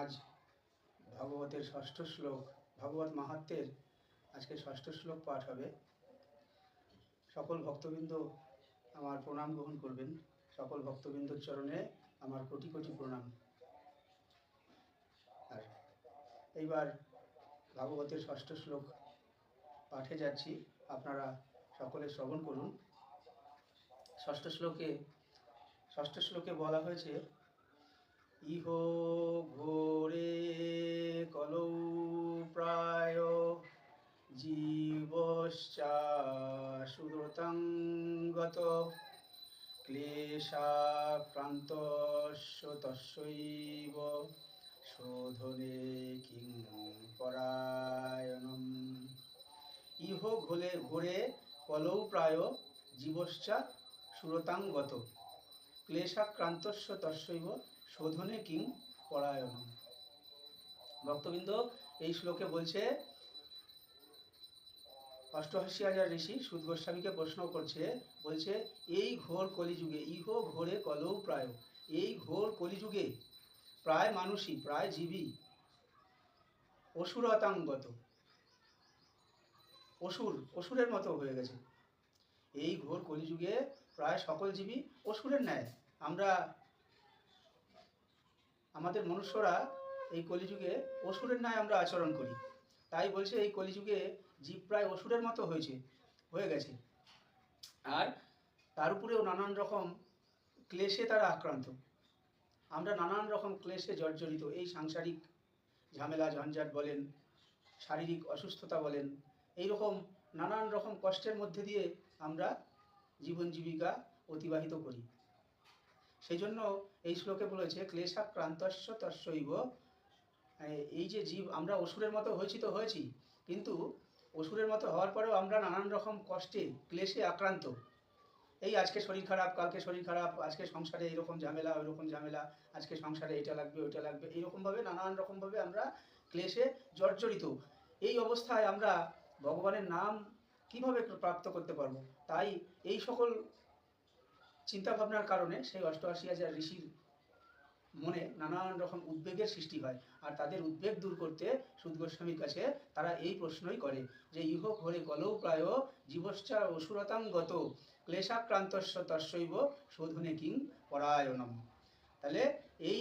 আজ ভগবতের ষষ্ঠ শ্লোক, ভগবত মাহাত্মের আজকে ষষ্ঠ শ্লোক পাঠ হবে। সকল ভক্তবৃন্দ আমার প্রণাম গ্রহণ করবেন। সকল ভক্তবৃন্দর চরণে আমার কোটি কোটি প্রণাম। আর এইবার ভাগবতের ষষ্ঠ শ্লোক পাঠে যাচ্ছি। আপনারা সকলে শ্রবণ করুন। ষষ্ঠ শ্লোকে ষষ্ঠ শ্লোকে বলা হয়েছে ইহ ঘোরে কলৌ প্রায় জীবশ্চা সুরতাঙ্গত ক্লেশাক্রান্তস্য তস্যৈব শোধনে কিং পরায়ণম। ইহ ঘোলে, ঘোরে কলৌ প্রায় জীবশ্চা সুরতাঙ্গত ক্লেশাক্রান্তস্য তস্যৈব শোধনে কিং পরায়ণ ভক্তবৃন্দ, এই শ্লোকে বলছে, অষ্টআশি হাজার ঋষি সুদ গোস্বামীকে প্রশ্ন করছে, বলছে, এই ঘোর কলিযুগে, ইহ ঘোরে কলৌ প্রায়, এই ঘোর কলিযুগে প্রায় মানুষই, প্রায় জীবী অসুরতাঙ্গত। অসুর, অসুরের মতো হয়ে গেছে। এই ঘোর কলিযুগে প্রায় সকল জীবী অসুরের ন্যায়। আমরা, আমাদের মনুষ্যরা এই কলিযুগে অসুরের ন্যায় আমরা আচরণ করি। তাই বলছে এই কলিযুগে জীব প্রায় অসুরের মতো হয়েছে, হয়ে গেছে। আর তার উপরেও নানান রকম ক্লেশে তারা আক্রান্ত। আমরা নানান রকম ক্লেশে জর্জরিত। এই সাংসারিক ঝামেলা, ঝঞ্ঝাট বলেন, শারীরিক অসুস্থতা বলেন এই রকম নানান রকম কষ্টের মধ্যে দিয়ে আমরা জীবন জীবিকা অতিবাহিত করি। সেই জন্য এই শ্লোকে বলেছে ক্লেশাক্রান্তস্য তস্যৈব। এ- এই যে জীব, আমরা অসুরের মতো হয়েছি তো হয়েছি, কিন্তু অসুরের মতো হওয়ার পরেও আমরা নানান রকম কষ্টে, ক্লেশে আক্রান্ত। এই আজকে শরীর খারাপ, কালকে শরীর খারাপ, আজকে সংসারে এইরকম ঝামেলা, ওইরকম ঝামেলা, আজকে সংসারে এটা লাগবে, ওইটা লাগবে, এইরকমভাবে নানান রকমভাবে আমরা ক্লেশে জর্জরিত। এই অবস্থায় আমরা ভগবানের নাম কীভাবে প্রাপ্ত করতে পারব? তাই এই সকল চিন্তা ভাবনার কারণে সেই অষ্টআশি হাজার ঋষির মনে নানান রকম উদ্বেগের সৃষ্টি হয়। আর তাদের উদ্বেগ দূর করতে সুদ গোস্বামীর কাছে তারা এই প্রশ্নই করে যে, ইহ ঘরে কলৌ প্রায় জীবশ্চা অসুরতাঙ্গত ক্লেশাক্রান্তস্য তস্যৈব শোধনে কিং পরায়ণম। তাহলে এই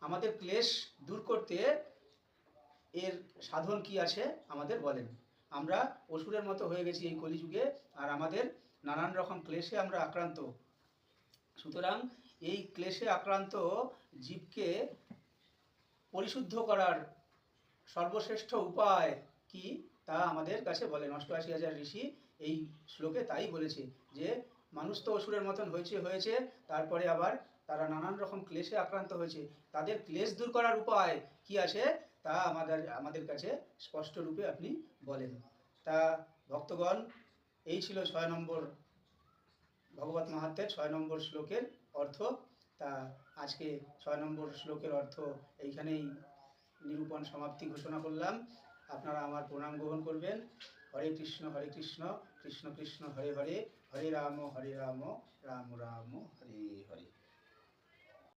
আমাদের ক্লেশ দূর করতে এর সাধন কি আছে? আমাদের বলেন। আমরা অসুরের মতো হয়ে গেছি এই কলিযুগে আর আমাদের নানান রকম ক্লেশে আমরা আক্রান্ত। সুতরাং এই ক্লেশে আক্রান্ত জীবকে পরিশুদ্ধ করার সর্বশ্রেষ্ঠ উপায় কি তা আমাদের কাছে বলেন। অষ্টআশি হাজার ঋষি এই শ্লোকে তাই বলেছে যে, মানুষ তো অসুরের মতন হয়েছে হয়েছে, তারপরে আবার তারা নানান রকম ক্লেশে আক্রান্ত হয়েছে। তাদের ক্লেশ দূর করার উপায় কি আছে? তা আমাদের আমাদের কাছে স্পষ্ট রূপে আপনি বলেন। তা ভক্তগণ, এই ছিল ছয় নম্বর, ভগবত মাহাত্মের ছয় নম্বর শ্লোকের অর্থ। তা আজকে ছয় নম্বর শ্লোকের অর্থ এইখানেই নিরূপণ সমাপ্তি ঘোষণা করলাম। আপনারা আমার প্রণাম গ্রহণ করবেন। হরে কৃষ্ণ হরে কৃষ্ণ কৃষ্ণ কৃষ্ণ, হরে হরে হরে রাম হরে রাম রাম রাম, হরে হরে।